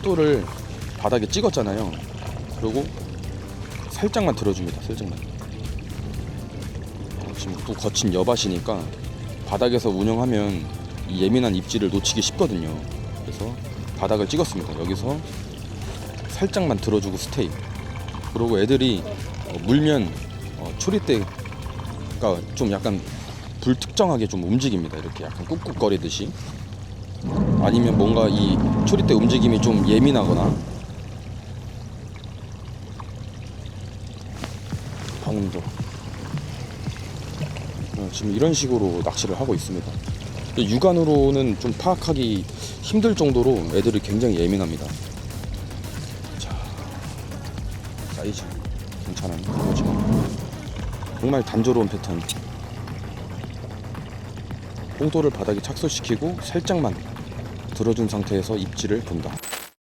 뽕돌을 바닥에 찍었잖아요. 그리고 살짝만 들어줍니다. 살짝만. 어, 지금 또 거친 여밭이니까 바닥에서 운영하면 이 예민한 입질을 놓치기 쉽거든요. 그래서 바닥을 찍었습니다. 여기서 살짝만 들어주고 스테이. 그리고 애들이 어, 물면 어, 초리대가 좀 약간 불특정하게 좀 움직입니다. 이렇게 약간 꾹꾹거리듯이. 아니면 뭔가 이 초리대 움직임이 좀 예민하거나 방음도 어, 지금 이런 식으로 낚시를 하고 있습니다. 육안으로는 좀 파악하기 힘들 정도로 애들이 굉장히 예민합니다. 자, 사이즈 괜찮아요. 그거지만 정말 단조로운 패턴. 뽕돌을 바닥에 착수시키고 살짝만 들어준 상태에서 입질을 본다.